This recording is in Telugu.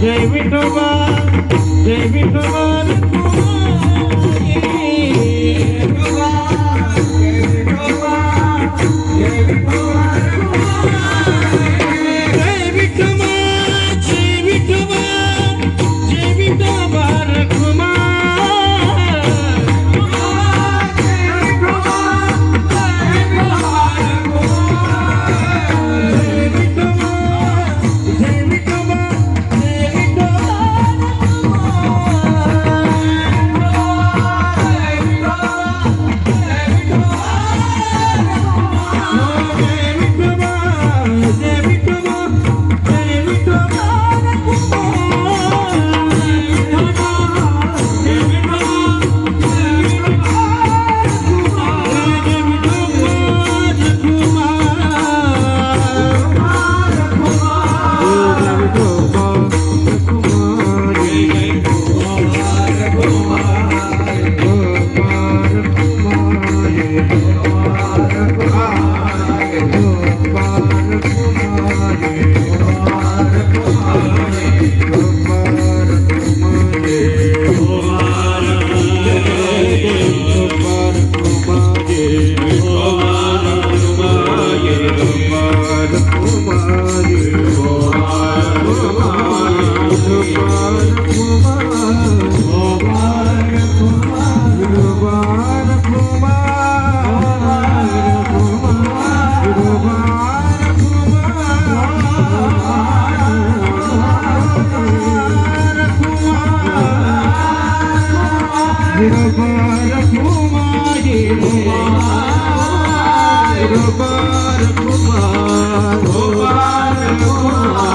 Jai Vitova, Jai Vitova. Kumar Kumar Kumar Kumar